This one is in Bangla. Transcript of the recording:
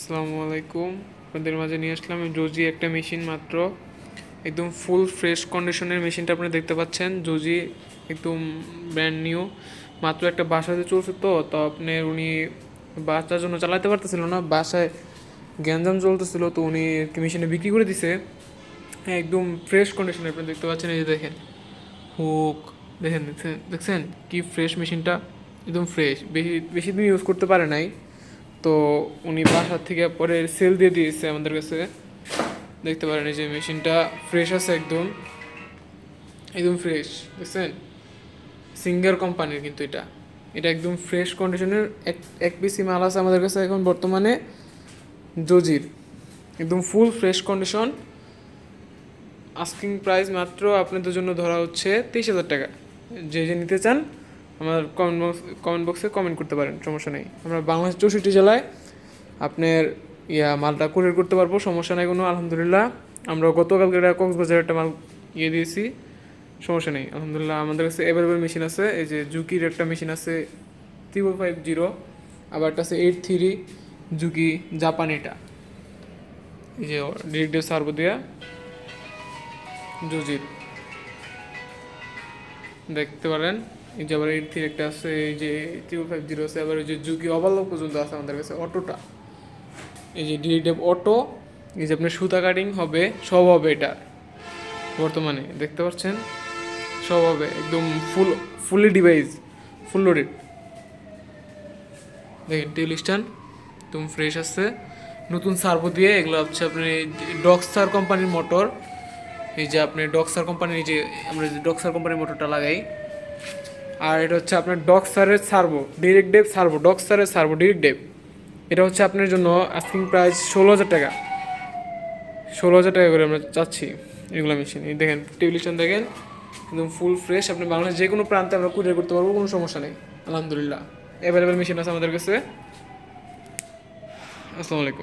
আসসালামু আলাইকুম। আপনাদের মাঝে নিয়ে আসলাম জোজি একটা মেশিন মাত্র। একদম ফুল ফ্রেশ কন্ডিশনের মেশিনটা আপনি দেখতে পাচ্ছেন। জোজি একদম ব্র্যান্ড নিউ মাত্র একটা বাসাতে চলছে তো তো আপনার উনি বাসার জন্য চালাতে পারতেছিল না, বাসায় গ্যাঞ্জাম চলতেছিল তো উনি মেশিনে বিক্রি করে দিছে। হ্যাঁ একদম ফ্রেশ কন্ডিশনে আপনি দেখতে পাচ্ছেন, এই যে দেখেন। হুক দেখেন, দেখছেন দেখছেন কি ফ্রেশ মেশিনটা একদম ফ্রেশ বেশি বেশি দিন ইউজ করতে পারে নাই। তো উনি বাসার থেকে পরে সেল দিয়ে দিয়েছে আমাদের কাছে। দেখতে পারেন এই যে মেশিনটা ফ্রেশ আছে একদম। একদম ফ্রেশ দেখছেন? সিঙ্গার কোম্পানির কিন্তু এটা। এটা একদম ফ্রেশ কন্ডিশনের এক এক পিসি মাল আছে আমাদের কাছে এখন বর্তমানে জজির। একদম full fresh condition asking price মাত্র আপনাদের জন্য ধরা হচ্ছে তেইশ হাজার টাকা। যে যে নিতে চান আমার কমেন্ট বক্স কমেন্ট বক্সে কমেন্ট করতে পারেন, সমস্যা নেই। আমরা বাংলাদেশ চৌষট্টি জেলায় আপনার ইয়া মালটা কুরিয়ার করতে পারব, সমস্যা নেই কোনো, আলহামদুলিল্লাহ। আমরা গতকালকে একটা কক্সবাজার একটা মাল ইয়ে দিয়েছি, সমস্যা নেই, আলহামদুলিল্লাহ। আমাদের কাছে অ্যাভেলেবেল মেশিন আছে, এই যে জুকির একটা মেশিন আছে ত্রিপল ফাইভ জিরো আবার একটা আছে এইট থ্রি জুকি জাপান এটা। এই যে ডিরেক্ট সার্বো দিয়া। জুজির দেখতে পারেন। এই যে আবার এইট থ্রি একটা আছে, এই যে ত্রিপল ফাইভ জিরো আছে আবার ওই যে জুকি অবালক পর্যন্ত আছে আমাদের কাছে অটোটা। এই যে ডিরেক্ট অটো, এই যে আপনার সুতা কাটিং হবে, সব হবে এটা। বর্তমানে, দেখতে পাচ্ছেন? সব হবে, একদম full fully device full loaded দেখেন টেলিস্টান একদম ফ্রেশ আছে। নতুন সার্ভো দিয়ে এগুলো হচ্ছে আপনি ডক্সার কোম্পানির মোটর এই যে আপনি ডক্সার কোম্পানির যে, আমরা যে ডক্সার কোম্পানির মোটরটা লাগাই আর এটা হচ্ছে আপনার ডক্সারের সার্ভো ডিরেক্ট ডেপ সার্ভো ডক্সারের সার্ভো ডিরেক্ট ডেপ এটা হচ্ছে আপনার জন্য আস্কিং প্রাইস ষোলো হাজার টাকা। ষোলো হাজার টাকা করে আমরা চাচ্ছি এগুলো মেশিন এই দেখেন টেবিলিশন দেখেন, একদম ফুল ফ্রেশ আপনি বাংলাদেশ যে কোনো প্রান্তে আমরা কুরিয়ার করতে পারব, কোনো সমস্যা নেই। আলহামদুলিল্লাহ। অ্যাভেলেবেল মেশিন আছে আমাদের কাছে। আসসালামু আলাইকুম।